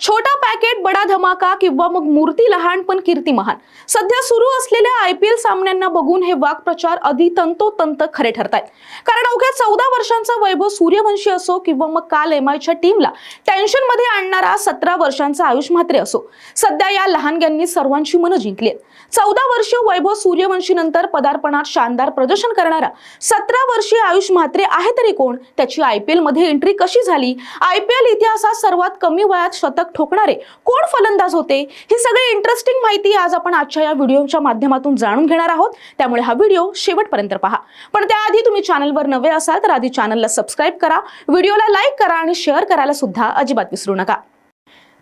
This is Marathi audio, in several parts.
छोटा पॅकेट बडा धमाका किंवा मग मूर्ती लहान पण कीर्ती महान सध्या सुरू असलेल्या आय पी एल सामन्यांना बघून हे वाक्प्रचार अधि तंतोतंत खरे ठरत आहेत कारण अवघ्या चौदा वर्षांचा वैभव सूर्यवंशी असो किंवा मग काल एम आयच्या टीमला टेन्शनमध्ये आणणारा सतरा वर्षांचा आयुष म्हात्रे असो सध्या या लहानग्यांनी सर्वांची मनं जिंकली आहेत चौदा वर्षीय वैभव सूर्यवंशी नंतर पदार्पणात शानदार प्रदर्शन करणारा सतरा वर्षीय आयुष म्हात्रे आहे तरी कोण? त्याची आय पी एलमध्ये एंट्री कशी झाली? आय पी एल इतिहासात सर्वात कमी वयात शतक ठोकणारे? कोण फलंदाज होते? ही सगळी इंटरेस्टिंग माहिती आज आपण आजच्या या व्हिडिओच्या माध्यमातून जाणून घेणार आहोत. त्यामुळे हा व्हिडिओ शेवटपर्यंत पहा. पण त्याआधी तुम्ही चॅनलवर नवे असाल तर आधी चॅनलला सबस्क्राईब करा. व्हिडिओला लाईक करा आणि शेअर करायला सुद्धा अजिबात विसरू नका.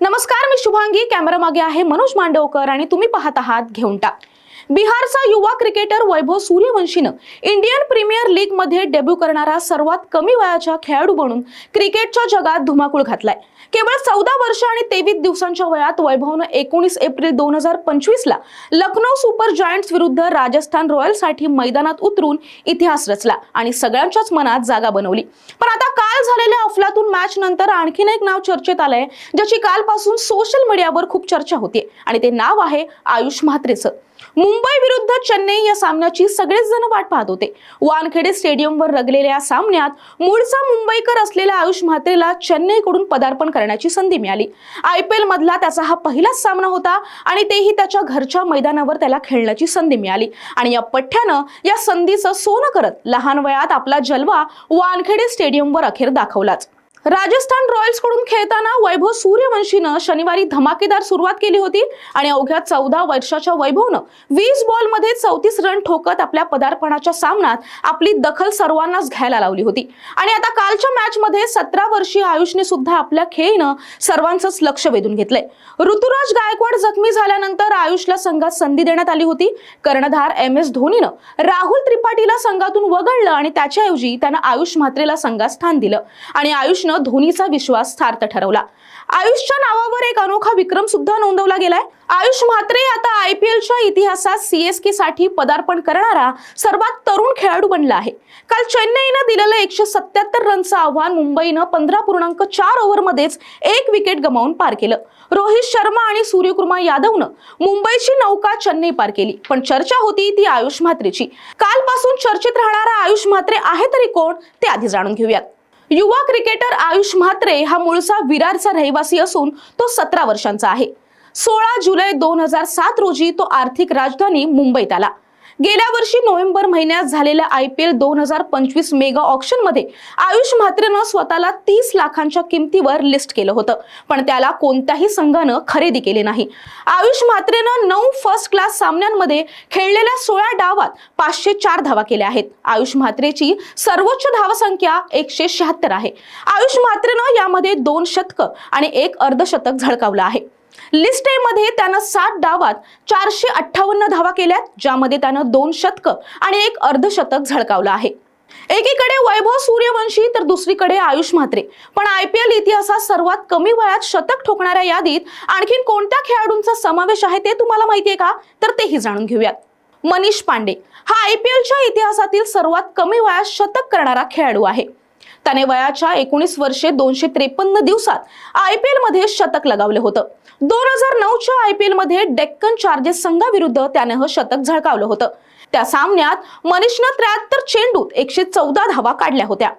नमस्कार मी शुभांगी. कॅमेरा मागे आहे मनोज मांडवकर आणि तुम्ही पाहत आहात घेऊन टाक. बिहारचा युवा क्रिकेटर वैभव सूर्यवंशीनं इंडियन प्रीमियर लीगमध्ये डेब्यू करणारा सर्वात कमी वयाच्या खेळाडू बनून क्रिकेटच्या जगात धुमाकूळ घातलाय. केवळ चौदा वर्ष आणि तेवीस दिवसांच्या वयात वैभवनं एकोणीस एप्रिल दोन हजार पंचवीस ला लखनौ सुपर जायंट्स विरुद्ध राजस्थान रॉयल्ससाठी मैदानात उतरून इतिहास रचला आणि सगळ्यांच्याच मनात जागा बनवली. पण आता काल झालेल्या अफलातून मॅच नंतर आणखीन एक नाव चर्चेत आलंय ज्याची कालपासून सोशल मीडियावर खूप चर्चा होते आणि ते नाव आहे आयुष म्हात्रेचं. मुंबई विरुद्ध चेन्नई या सामन्याची सगळेच जण वाट पाहत होते. वानखेडे स्टेडियमवर रगलेल्या सामन्यात मूळचा मुंबईकर असलेल्या आयुष म्हात्रेला चेन्नईकडून पदार्पण करण्याची संधी मिळाली. आय पी एल मधला त्याचा हा पहिलाच सामना होता आणि तेही त्याच्या घरच्या मैदानावर त्याला खेळण्याची संधी मिळाली. आणि या पठ्ठ्यानं या संधीचं सोनं करत लहान वयात आपला जलवा वानखेडे स्टेडियमवर अखेर दाखवलाच. राजस्थान रॉयल्सकडून खेळताना वैभव सूर्यवंशीनं शनिवारी धमाकेदार सुरुवात केली होती आणि अवघ्या चौदा वर्षाच्या वैभवनं वीस बॉलमध्ये चौतीस रन ठोकत आपल्या पदार्पणाच्या सामन्यात आपली दखल सर्वांनाच घ्यायला लावली होती. आणि आता कालच्या मॅच मध्ये सतरा वर्षीय आयुषने सुद्धा आपल्या खेळीनं सर्वांचंच लक्ष वेधून घेतलंय. ऋतुराज गायकवाड जखमी झाल्यानंतर आयुषला संघात संधी देण्यात आली होती. कर्णधार एम एस धोनीनं राहुल त्रिपाठीला संघातून वगळलं आणि त्याच्याऐवजी त्यानं आयुष म्हात्रेला संघात स्थान दिलं. आणि आयुष आयुषनं धोनीचा विश्वास सार्थ ठरवला. आयुषच्या नावावर एक अनोखा विक्रम सुद्धा नोंदवला गेलाय. आयुष म्हात्रे आता आय पी एलच्या इतिहासात सीएसके साठी पदार्पण करणारा सर्वात तरुण खेळाडू बनला आहे. काल चेन्नईनं दिलेलं एकशे सत्याहत्तर रनचं आव्हान मुंबईनं पंधरा पूर्णांक चार ओव्हरमध्येच एक विकेट गमावून पार केलं. रोहित शर्मा आणि सूर्यकुमार यादवनं मुंबईची नौका चेन्नई पार केली. पण चर्चा होती ती आयुष म्हात्रेची. कालपासून चर्चेत राहणारा आयुष म्हात्रे आहे तरी कोण ते आधी जाणून घेऊयात. युवा क्रिकेटर आयुष म्हात्रे हा मूळचा विरारचा रहिवासी असून तो सतरा वर्षांचा आहे. सोळा जुलै दोन हजार सात रोजी तो आर्थिक राजधानी मुंबईत आला. गेल्या वर्षी नोव्हेंबर महिन्यात झालेल्या आय पी एल दोन हजार पंचवीस मेगा ऑप्शनमध्ये आयुष म्हात्रेनं स्वतःला तीस लाखांच्या किमतीवर लिस्ट केलं होतं. पण त्याला कोणत्याही संघानं खरेदी केली नाही. आयुष म्हात्रेनं नऊ फर्स्ट क्लास सामन्यांमध्ये खेळलेल्या सोळा डावात पाचशे चार धावा केल्या आहेत. आयुष म्हात्रेची सर्वोच्च धावसंख्या एकशे शहात्तर आहे. आयुष म्हात्रेनं यामध्ये दोन शतकं आणि एक अर्धशतक झळकावलं आहे. लिस्ट ए मध्ये त्यानं सात डावात चारशे अठ्ठावन्न धावा केल्यात ज्यामध्ये त्यानं दोन शतक आणि एक अर्धशतक झळकावलं आहे. एकीकडे वैभव सूर्यवंशी तर दुसरीकडे आयुष म्हात्रे. पण आय पी एल इतिहासात सर्वात कमी वयात शतक ठोकणाऱ्या यादीत आणखीन कोणत्या खेळाडूंचा समावेश आहे ते तुम्हाला माहितीये का? तर तेही जाणून घेऊयात. मनीष पांडे. हा आय पी एलच्या इतिहासातील सर्वात कमी वयात शतक करणारा खेळाडू आहे. त्याने वयाच्या एकोणीस वर्षे दोनशे त्रेपन्न दिवसात आय पी एलमध्ये शतक लगावलं होतं. दोन हजार नऊच्या आय पी एलमध्ये डेक्कन चार्जेस संघाविरुद्ध त्याने हे शतक झळकावलं होतं. त्या सामन्यात मनीषनं त्र्याहत्तर चेंडूत एकशे चौदा धावा काढल्या होत्या.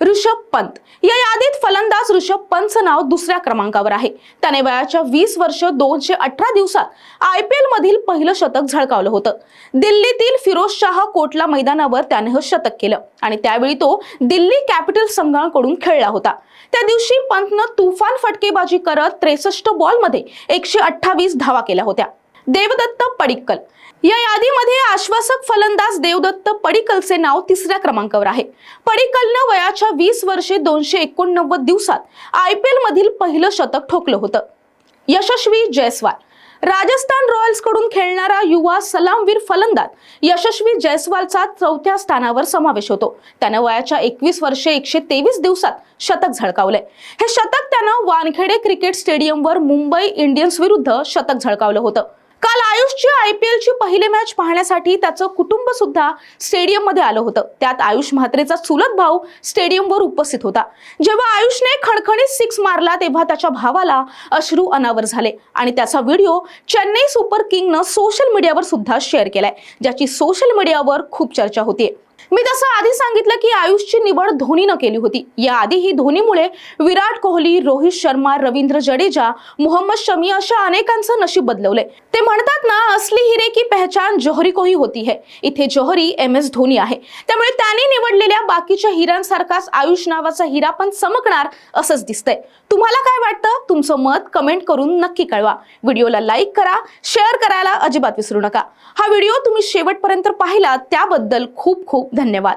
ऋषभ पंत या यादीत फलंदाज ऋषभ पंच नाव दुसऱ्या क्रमांकावर आहे. त्याने वयाच्या वीस वर्ष दोनशे अठरा दिवसात आय पी एल मधील पहिलं शतक झळकावलं होतं. दिल्लीतील फिरोज शाह कोटला मैदानावर त्याने हे शतक केलं आणि त्यावेळी तो दिल्ली कॅपिटल संघाकडून खेळला होता. त्या दिवशी पंतनं तुफान फटकेबाजी करत त्रेसष्ट बॉलमध्ये एकशे अठ्ठावीस धावा केल्या होत्या. देवदत्त पडिक्कल. या यादीमध्ये आश्वासक फलंदाज देवदत्त पडिकलचे नाव तिसऱ्या क्रमांकावर आहे. पडिकलनं वयाच्या वीस वर्षे दोनशे एकोणनव्वद दिवसात आय पी एल मधील पहिलं शतक ठोकलं होतं. यशस्वी जयस्वाल. राजस्थान रॉयल्सकडून खेळणारा युवा सलामवीर फलंदाज यशस्वी जयस्वालचा चौथ्या स्थानावर समावेश होतो. त्यानं वयाच्या एकवीस वर्षे एकशे तेवीस दिवसात शतक झळकावलंय. हे शतक त्यानं वानखेडे क्रिकेट स्टेडियमवर मुंबई इंडियन्स विरुद्ध शतक झळकावलं होतं. काल आयुषची आय पी एलची पहिली मॅच पाहण्यासाठी त्याचं कुटुंब सुद्धा स्टेडियममध्ये आलं होतं. त्यात आयुष म्हात्रेचा चुलत भाऊ स्टेडियमवर उपस्थित होता. जेव्हा आयुषने खणखणीत सिक्स मारला तेव्हा त्याच्या भावाला अश्रू अनावर झाले. आणि त्याचा व्हिडिओ चेन्नई सुपर किंगनं सोशल मीडियावर सुद्धा शेअर केलाय. ज्याची सोशल मीडियावर खूप चर्चा होतीये. मी तसं आधी सांगितलं की आयुषची निवड धोनीनं केली होती. याआधीही धोनीमुळे विराट कोहली रोहित शर्मा रवींद्र जडेजा मोहम्मद शमी अशा अनेकांचं नशीब बदलवलंय. ते म्हणतात ना असली हिरे की पहचान जोहरी को ही होती है. इथे जोहरी एम एस धोनी आहे. त्यामुळे त्यांनी निवडले बाकीच्या हिऱ्यांसारखाच आयुष नावाचा हिरा पण चमकणार असंच दिसतंय. तुम्हाला काय वाटतं? तुमचं मत कमेंट करून नक्की कळवा. व्हिडिओला लाईक करा शेअर करायला अजिबात विसरू नका. हा व्हिडिओ तुम्ही शेवटपर्यंत पाहिला त्याबद्दल खूप खूप धन्यवाद.